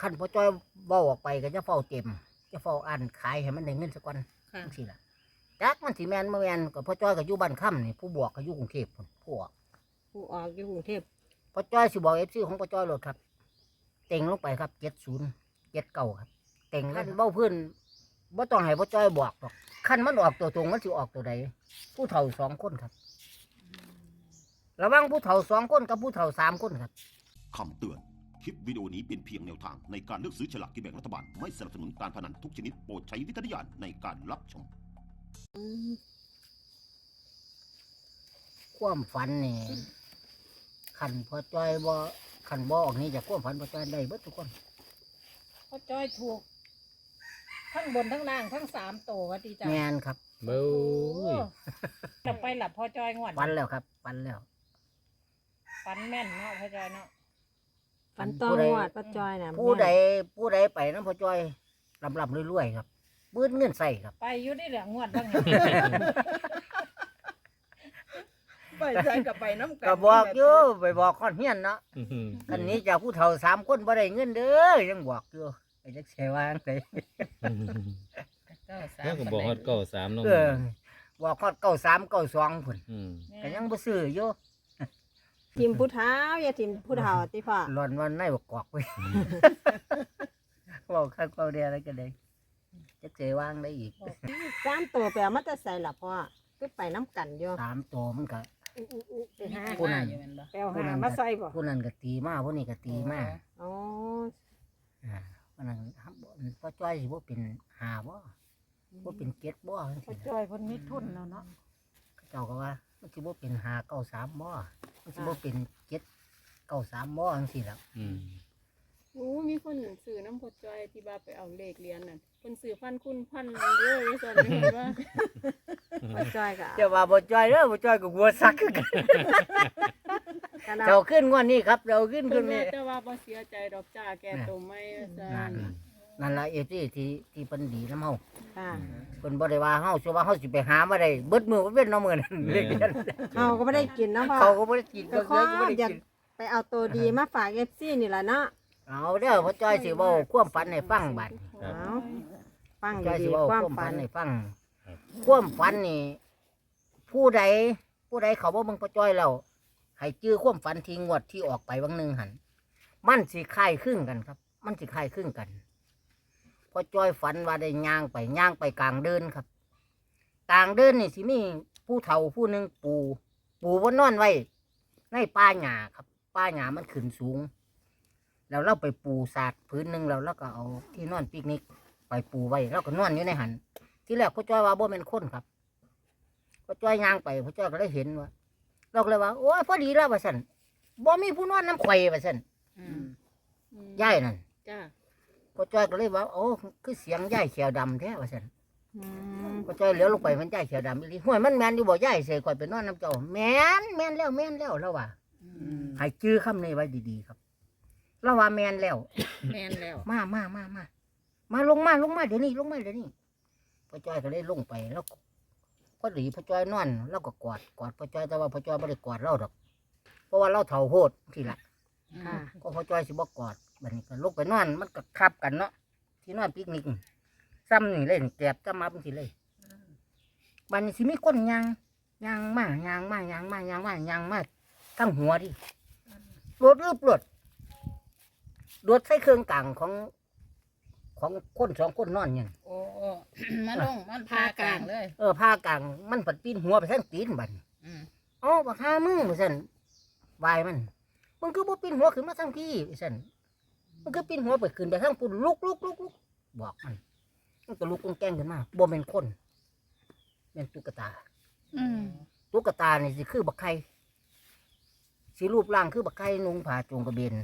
คันพ่อจ้อยเบ้าออกไปก็จะเฝ้าเต็ม จะเฝ้าอันขายให้มันได้เงินสักวันค่ะจังซี่ล่ะจักมันสิแม่นบ่แม่นก็พ่อจ้อยก็อยู่บ้านค่ำนี่ผู้บวกก็อยู่กรุงเทพพุ่นผู้ออกผู้ออกอยู่กรุงเทพพ่อจ้อยสิบอก FC ของพ่อจ้อยโลดครับ เต็งลงไปครับ70 79ครับ เต็งกันเบ้าเพื่อนบ่ต้องให้พ่อจ้อยบอกหรอกคันมันออกตัวตรงมันสิออกตัวใดผู้เฒ่าสองคนครับระหว่างผู้เฒ่าสองคนกับผู้เฒ่าสามคนครับคำเตือน คลิปวิดีโอนี้เป็นเพียงแนวทางในการเลือกซื้อฉลากกินแบ่งรัฐบาล ไม่สนับสนุนการพนันทุกชนิดโปรดใช้วิจารณญาณในการรับชม อืมความฝันนี่ขันพอจ้อยบ่ขันบ่ออกนี่จากความฝันพอจ้อยได้เบิดทุกคนพ่อจ้อยถูก ทั้งบนทั้งล่างทั้งสามตัวว่าดีจ้ะแมนครับเบ้โอ้ยจะไปหลับพ่อจ้อยงวดฝันแล้วครับฝันแล้วฟันแม่นเนาะพ่อจ้อยเนาะ ฝันต้องผู้ใดงวดป้าจอยนะผู้ใดผู้ใดไปน้ำพอจ้อยลำลำรวยๆครับเบิ้เงินใส่ครับ ไปอยู่ได้เหลืองวดบ้างไงไปใส่กับไปน้ำกันก็บอกอยู่ไปบอกคอนเฮียนเนาะอื้อหืออันนี้จากผู้เฒ่าสามคนบ่ได้เงินเด้อยังบอกอยู่ไอ้จักเสวางไสแล้วก็บอกฮอดเก้าสามน้องเออบอกฮอดเก้าสามเก้าสองพุ่นมก็ยังบ่ซื้ออยู่ ทีมผู้เท้าอย่าทีมผู้เฒ่าติพ่อหลอนวันในบอกกอกไว้บอกข้างเขาเดียวอะไรกันเลยจะเจวางได้อีกสามตัวแปลมาแต่ใส่ละพ่อก็ไปน้ำกันอยู่สามตัวมันก็ไปหาผู้นั้นแปลหามาใส่บ่ผู้นั้นก็ตีมาผู้นี้ก็ตีมาอ๋ออ่าผู้นั้นครับพ่อจ้อยสิบ่เป็นหาบ่บ่เป็นเก็ดบ่จังพ่อซี้จ้อยเพิ่นมีทุนแล้วเนาะเจ้าก็ว่ามันสิบ่เป็นหาเก้าสามบ่ มันสิบ่เป็นเก็ดเก้าสามบ่จังซี่ล่ะอืมโอ้มีคนซื้อน้ำพดจอยที่บ้าไปเอาเลขเรียนน่ะคนซื้อพันคุณพันเยอะเลยส่วนนี้ว่าป้าจอยก็เจ้าว่าบ่จ้อยเด้อบ่จ้อยก็กลัวซักคือกันกันเจ้าขึ้นงวดนี้ครับเจ้าขึ้นเพิ่ขึ้นนว่านี่ แต่ว่าบ่เสียใจดอกจ้าแกตัวไม่จ้านั่น นั่นล่ะเอที่ที่ที่เพิ่นดีนำเฮาค่ะ เพิ่นบ่ได้ว่าเฮาสิว่าเฮาสิไปหามาได้เบิดมือบ่เป็นเนาะมื้อนั้นเรียกกันเขาก็ไม่ได้กินเนาะพ่อ เขาก็บ่ได้กินก็ก็ขอเยอะก็บ่ได้อยากกิน ไปเอาตัวดีมาฝากเอฟซีนี่แหละเนาะ เอาเด้อพ่อจ้อยสิเว้าความฝันให้ฟังบัดเอาฟังจ้อยดีสิเว้าๆความความฝัฝันนให้ฟังความฝันนี่ ผู้ใด ผู้ใดเขาบ่เบิ่งพ่อจ้อยแล้วให้จื้อความฝันที่งวดที่ออกไปวังหนึงหั่นมันสิคล้ายคลึงกันครับ มันสิคล้ายคลึงกัน พ่อจ้อยฝันว่าได้ย่างไปย่างไปกลางเดินครับ กลางเดินนี่สิมีผู้เฒ่าผู้หนึ่งปูปูบนนอนไว้ ในป่าหญ้าครับป่าหญ้ามันขึ้นสูง แล้วเราไปปูสาดพื้นหนึ่งแล้วเราก็เอาที่นอนปิกนิกไปปูไว้แล้วก็นอนอยู่ในหัน ที่แรกพ่อจ้อยว่าบ่เป็นคนครับพ่อจ้อยย่างไปพ่อจ้อยก็ได้เห็นว่าเราก็เลยว่าโอ้ยพอดีแล้วว่าสันบ่มีผู้นอนน้ำข่อยว่าสันอืมย่ายนั่นจ้า พ่อจ้อยก็เลยว่าโอ้คือเสียงย่ายเขียวดำแท้ว่าสันอืมพ่อจ้อยเหลียวลงไปมันย่ายเขียวดำอีหลีห้วยมันแมนอยู่บ่ย่ายเสยข่อยไปนอนน้ำเจ้าแมนแมนแล้วแมนแล้วแล้วว่าอืมให้จื้อคำนี้ไว้ดีๆครับเราว่าแมนแล้ว แม่นแล้วมามามามามาลงมาลงมาเดี๋ยวนี้ลงมาเดี๋ยวนี้พ่อจ้อยก็เลยลงไปแล้วก็พอดีพ่อจ้อยนอนแล้วก็กอดกอดพ่อจ้อยแต่ว่าพ่อจ้อยไม่ได้กอดเราดอก เพราะว่าเราเฒ่าโพดทีละค่ะก็พ่อจ้อยสิบ่กอด บัดนี้ก็ลงไปนอนมันก็คับกันเนาะที่นอนปิกนิกซ้ำนี่เลยนี่แกบซ้ำมาเป็นสิเลยบัดนี้สิมีคนยางยางมายางมายางมายางมายางมาทั้งหัวดิรถรืบรถรถใส่เครื่องกลางของ ของคนสองคนนอนอย่างโอ้มาลงมันพากลางเลย เออผ้ากลางมันปัดปีนหัวไปทั้งตีนบัดนี้อืมเอ๋อบักหามึงว่าซั่นวายมัน มันคือบ่ปีนหัวขึ้นมาทั้งที่ว่าซั่น มันคือปีนหัวไปขึ้นไปทั้งปุ่นลุกลุกลุกลุกบอกมันมันก็ลุกกงแกล้งขึ้นมาบ่เป็นคนเป็นตุ๊กตาอืมตุ๊กตานี่สิคือบักไข่สีรูปร่างคือบักไข่นุ่งผ้าโจงกระเบน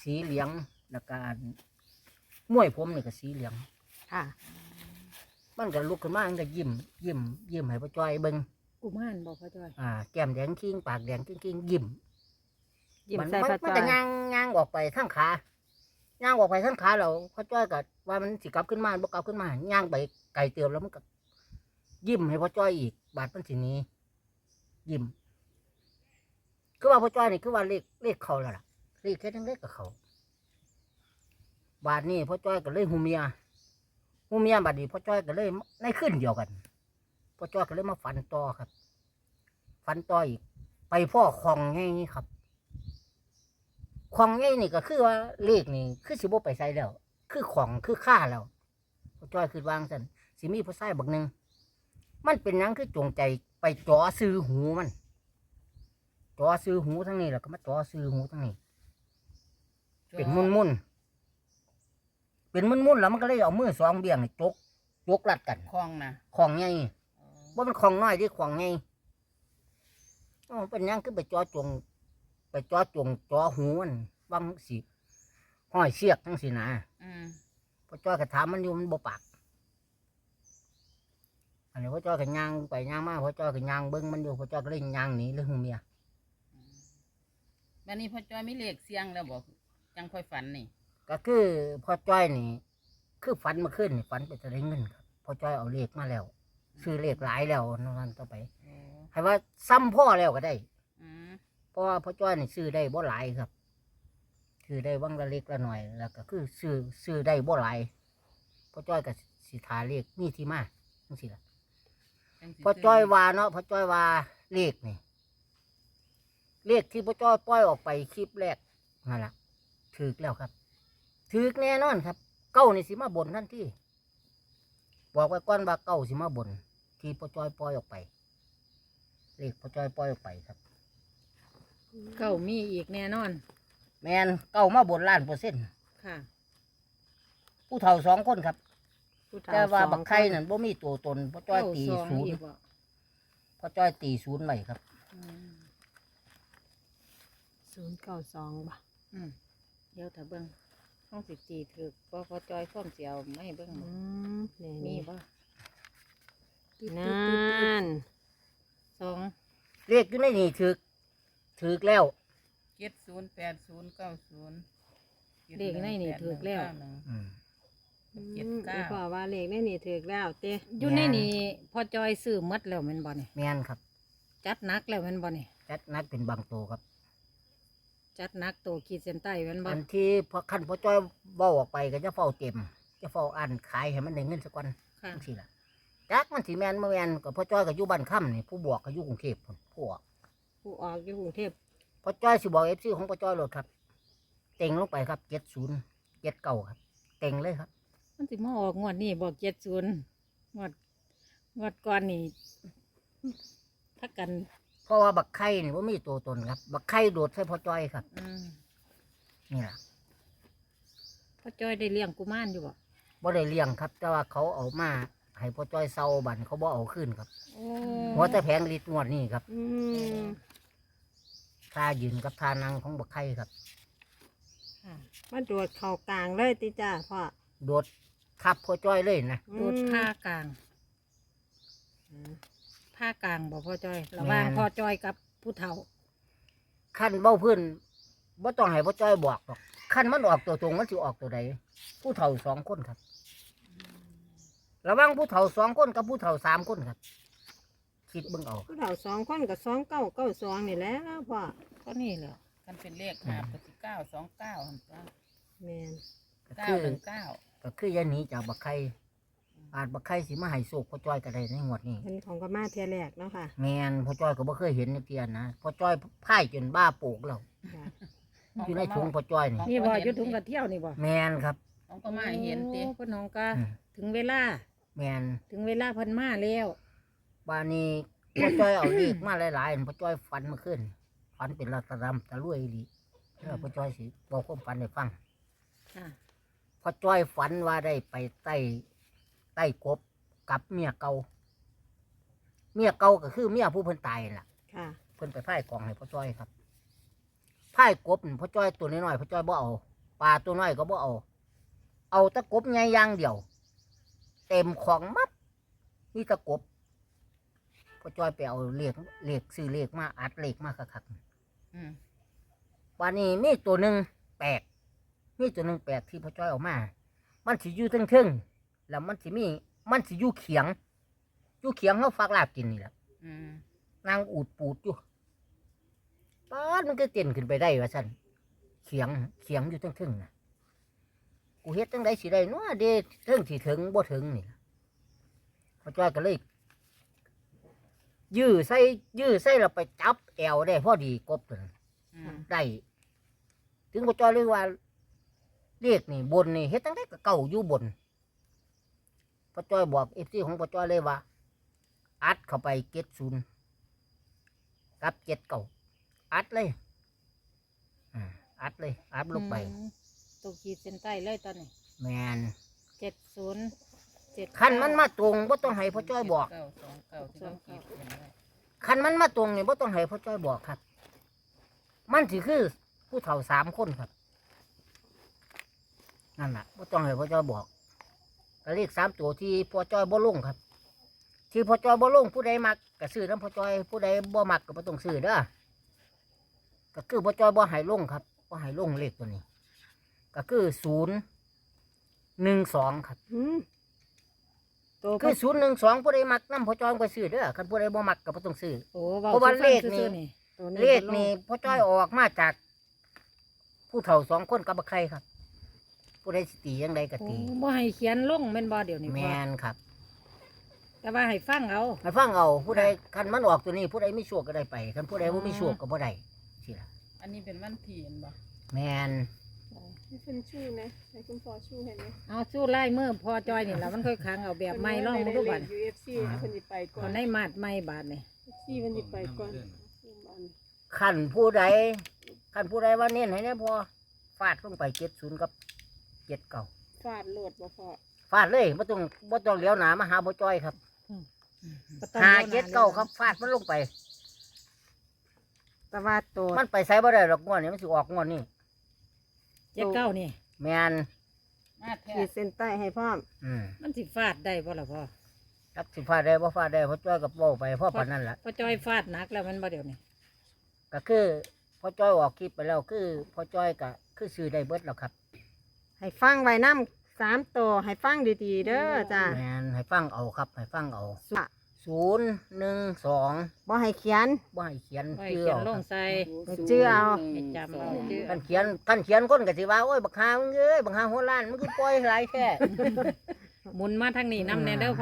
สีเหลืองแล้วก็มวยผมนี่ก็สีเหลืองค่ะ มันก็ลุกขึ้นมามันก็ยิ้มยิ้มยิ้มให้พ่อจ้อยเบิ่งกุมารบอกพ่อจ้อย อ่าแก้มแดงคิงปากแดงคิงคิงยิ้ม ยิ้มมันใส่มันป้ามันจอก็ยย่างย่างออกไปทั้งขาย่างออกไปทั้งขาเราพ่อจ้อยก็ว่ามันสิกลับขึ้นมาบ่กลับขึ้นมาย่างไปไกลเติมแล้วมันก็ยิ้มให้พ่อจ้อยอีก บาดมันสิหนี้ ยิ้มคือว่าพ่อจ้อยนี่คือว่าเลขเลขเขาแล้วล่ะเลขแค่ทั้งเลขกับเขา บาดนี้พ่อจ้อยก็เลยหูเมียหูเมียบาดนี้พ่อจ้อยก็เลยในขึ้นเดียวกันพ่อจ้อยก็เลยมาฝันต่อครับ ฝันต่ออีก ไปพ่อคลองไงครับ คลองไงนี่ก็คือว่าเลขนี่คือสิบ่ไปใส่แล้ว คือของคือค่าแล้วพ่อจ้อยคือวางสันสิมีผู้ชายบักหนึ่งมันเป็นหยังคือจงใจไปจ่อซื้อหูมันจ่อซื้อหูทั้งนี้แล้วก็มาจ่อซื้อหูทั้งนี้ เป็นมุนมุนๆเป็นมุนมุนๆแล้วมันก็เลยเอามือสองเบี่ยงนี่จกจกรัดกันคลองนะของไงว่ามันของน้อยที่ของไงอ๋อเป็นหยังคือไปจ่อจง ไปจ่อจงจ่อหูมันบางสิห้อยเสียกทั้งสินะอืมพอจ้อยก็ถามมันอยู่มันบ่ปากอันนี้พอจ้อยก็ย่างไปย่างมาพอจ้อยก็ย่างเบิ้งมันอยู่พอจ้อยก็เลยย่างหนีเลยหูเมียวันนี้พ่อจ้อยมีเลขเสียงแล้วบอกจังค่อยฝันนี่ ก็คือพอจ้อยนี่ คือฝันเมาขึ้นนี่ฝันไปจะได้เงินครับพอจ้อยเอาเลขมาแล้ว ซื้อเลขหลายแล้วนวันต่อไปโอ้ให้ว่าซ้ำพ่อแล้วก็ได้อืม เพราะว่าพอจ้อยนี่ซื้อได้บ่หลายครับซื้อได้วังละเล็กละหน่อยแล้วก็คือซื้อซื้อได้บ่หลายพอจ้อยก็สิทาเลขมีที่มาจังซี่ล่ะจังสิพอจ้อยว่าเนาะพอจ้อยว่าเลขนี่เลขที่พอจ้อยปล่อยออกไปคลิปแรกนั่นแหละถือแล้วครับถือแน่นอนครับ เก้านี่สิมาบนทันทีบอกไว้ก่อนว่าเก้าสิมาบน ที่พอจ้อยปล่อยออกไปเลขพอจ้อยปล่อยออกไปครับ เก้ามีอีกแน่นอน แมนเก้ามาบนล้านเปอร์เซ็นต์ค่ะผู้เฒ่าสองคนครับ ผู้เฒ่แต่ว่าสองบักไข่คนนั่นบ่มีตัวตนพอจ้อยตีเก้าสองศูนอีย์กบ่พอจ้อยตีศูนย์ไว้ครับ อืมศูนย์เก้าสองบ่อืมเดี๋ยวถ้าเบิ่งห้องสิตีถือบ่พอจอยฟ้อมเสียวไม่เบิ่งอืมนี่มีนี่บ่นั่นสองเลขอยู่ในนี่ถือ ถือแล้วเจ็ดศูนย์แปดศูนย์เก้าศูนย์เลขในนี่ถูกแล้ว อืม เจ็ดเก้าอีพ่อว่าเลขในนี่ถูกแล้วเต้อยู่ในนี่พอจอยซื้อหมดแล้วแม่นบ่นี่แมนครับ จัดหนักแล้วแม่นบ่นี่จัดนักเป็นบางตัวครับจัดหนักโตขีดเส้นใต้แม่นบ่อันที่พอขั้นพอจ้อยเบ้าออกไปก็จะเฝ้าเต็ม จะเฝ้าอันขายให้มันได้เงินสักวันค่ะจังซี่ล่ะจักมันสีแมนมาแมนกับพ่อจ้อยก็อยู่บ้านค่ำนี่ผู้บวกก็อยู่กรุงเทพพุ่นผู้ออก ผู้ออกอยู่กรุงเทพพ่อจ้อยสิบอกเอฟซีของพ่อจ้อยโหลดครับ เต็งลงไปครับเจ็ดศูนย์เจ็ดเก้าครับ เต็งเลยครับ มันสิมาออกงวดนี้บอก70งวดงวดก่อนนี่ถ้ากันเพราะว่าบักไข่นี่ว่ามีตัวตนครับ บักไข่โดดใส่พ่อจ้อยครับ อืมนี่ล่ะพอจอยได้เลี้ยงกุมารอยู่บ่บ่ได้เลี้ยงครับ แต่ว่าเขาเอามา ให้พ่อจ้อยเซาบันเขาบ่เอาขึ้นครับโอ้หัวแต่แผงลิตรงวดนี่ครับอืมท่ายืนกับท่านั่งของบักไข่ครับค่ะมาโดดเข่ากลางเลยติจ้าพ่อโดดทับพ่อจ้อยเลยนะโดดผ้ากลางอืมผ้ากลางบ่พ่อจอยระหว่างพ่อจอยกับผู้เฒ่าขั้นเบ้าพื้นบ่ต้องให้พ่อจ้อยบอกหรอกขั้นมันออกตัวตรงมันสิออกตัวใดผู้เฒ่าสองคนครับ ระหว่างผู้เฒ่าสองคนกับผู้เฒ่าสามคนครับ คิดเบิ่งเอาผู้เฒ่าสองคนกับสองเก้าเก้าสองนี่แหล้วพ่อก็นี่แหละกันเป็นเลขหาบก็สิเก้าสองเก้าหันตัวแมนก็เก้าคือหนึ่งเก้าก็คืออยันหนี้จากบักไข่อาจบักไข่สิมาให้โศกพ่อจ้อยก็ได้ในงวดนี้ เป็นของกมาเทียแรกเนาะค่ะแมนพ่อจ้อยก็บ่เคยเห็นนักเทียนนะพ่อจ้อยพ่ายจนบ้าปลูกแล้วค่ะอยู่ในถุงพ่อจ้อยนี่นี่บ่อยุถุงกระเที่ยวนี่บ่แมนครับน้องก็มาให้เห็นติ โอ้เพิ่นน้องก็อืม ถึงเวลา แมนถึงเวลาเพิ่นมาแล้วบ้านนี้ พ่อจ้อยเอาเลขมาหลายๆพ่อจ้อยฝันเมาขึ้นฝันเป็นรัตรำตะลุยดีแล้วพ่อจ้อยสิบอกความฝันให้ฟังค่ะพ่อจ้อยฝันว่าได้ไปใต้ใต้กบกับเมียเก่าเมียเก่าก็คือเมียผู้เพิ่นตายนั่นล่ะ ค่ะ เพิ่นไปพ่ายกองให้พ่อจ้อยครับพ่ายกบนี่พ่อจ้อยตัวน้อยๆพ่อจ้อยบ่เอาปลาตัวน้อยก็บ่เอา เอาแตะกบใหญ่อย่างเดียว เต็มของมัดมีแตะกบพ่อจ้อยไปเอาเลขเลขซื้อเลขมาอัดเลขมาคักอืมๆวันนี้มีตัวหนึ่งแปลกมีตัวหนึ่งแปลกที่พ่อจ้อยเออกมา มันสิอยู่เทึ่งๆแล้วมันสิมี มันสิอยู่เขียงอยู่เขียงเขาฟักลาบกินนี่แหละอืมนางอูดปูดอยู่ป้าดมันก็เต้นขึ้นไปได้วะสันเขียงเขียงอยู่ทึ่งๆนะ กูเฮ็ดจังไดสิได้เนาะเด้ถึงสิถึงบ่ถึงนี่ล่ะพ่อจ้อยก็เลยยื้อใส่ยื้อใส่แล้วไปจับแอวได้พอดีกบตัวนั้นอืมได้ถึงพ่อจ้อยเลยว่าเลขนี่บนนี่เฮ็ดจังไดก็เก่าอยู่บนพ่อจ้อยบอก FC ของพ่อจ้อยเลยว่าอัดเข้าไปเจ็ดศูนย์กับเจ็ดเก่าอัดเลยอ่าอัดเลย อัดลงไปอืม ตัวขีดเส้นใต้เลยตอนนี้แมนเจ็ดศูนย์เจ็ดคันมันมาตรงบ่ต้องให้พ่อจ้อยบอกเก้าสองเก้าที่เราขีดเขียนไว้คันมันมาตรงนี่บ่ต้องให้พ่อจ้อยบอกครับ มันสิคือ ผู้เฒ่าสามคนครับนั่นแหละบ่ต้องให้พ่อจ้อยบอกก็เลขสามตัวที่พ่อจ้อยบ่ลงครับ ที่พ่อจ้อยบ่ลงผู้ใดมักก็ซื้อน้ำพ่อจ้อยผู้ใดบ่มักก็บ่ต้องซื้อเด้อก็คือพ่อจ้อยบ่ให้ลงครับบ่ให้ลงเลขตัวนี้ ก็คือศูนย์หนึ่งสองครับอืมตัวคือศูนย์หนึ่งสองผู้ใดมักน้ำพ่อจ้อยก็ซื้อเด้อคันผู้ใดบ่มักก็บ่ต้องซื้อ โอ้เพราะว่าเลขนี่ ซื่อๆนี่ตัวเลขนี่พ่อจ้อยออกมาจาก ผู้เฒ่าสองคนกับบักใครครับ ผู้ใดสิตียังใดก็โอ้ตีบ่ให้เขียนลงแม่นบ่เดี๋ยวนี้แมพ่อนครับแต่ว่าให้ฟังเอาให้ฟังเอาผู้ใดคันมันออกตัวนี้ ผู้ใดมีโชคก็ได้ไปคันผู้ใดบ่มีโชคก็บ่ได้สิล่ะอันนี้เป็นวันที่เห็นบ่แมนให้ เพิ่นชูนะให้คุณพ่อชูให้ไหมเอาสู้ไล่มือพอจอยนี่แหละมันค่อยค้างเอาแบบไม่ล่องมาดูบัดยูเอฟซีเพิ่นสิไปก่อเอานในมาดไม่บาดนี่ซีเพิ่นสิไปก่อนบ้านคันผู้ใดคันผู้ใดว่าเน้นให้แน่พอฟาดลงไปเจ็ดศูนย์กับเจ็ดเก่าฟาดโหลดบ่พอฟาดเลยบ่ต้องบ่ต้องเลี้ยวหนามาหาบ่จ้อยครับบ่ต้องหาลี้ยวน้เจ็ดเก้าครับฟาดมันลงไปแต่ว่าตัวมันไปใส่บ่ได้หรอกงวดนี้มันสิออกงวดนี้ เจ็ดเก้านี่ แมนมาแท้ขีดเส้นใต้ให้พร้อม อืมมันสิฟาดได้บ่ล่ะพ่อจักสิฟาดได้บ่ฟาดได้เพราะจ้อยกับเว้าไปเพราะปานนั้นล่ะพอจอยฟาดหนักแล้วมันบ่เดี๋ยวนี้ก็คือพอจ้อยออกคลิปไปแล้วคือพอจ้อยก็คือซื้อได้เบิดแล้วครับให้ฟังไว้น้ำสามตัวให้ฟังดีๆเด้อจ้าแมนให้ฟังเอาครับให้ฟังเอา สุ ศูนย์หนึ่งสองบ่ให้เขียน บ่ให้เขียนบ่ให้ชื่อเขียนเอาลงใส่ให้ชื่อเอา ให้จำเอาชื่อ ท่านเขียนท่านเขียนคนก็สิว่าโอ้ยบักฮามึงเอ้ยบักฮาหัวล้านมึงคือปล่อยหลายแค่ หมุนมาทางนี้นำแน่เด้อพ่อ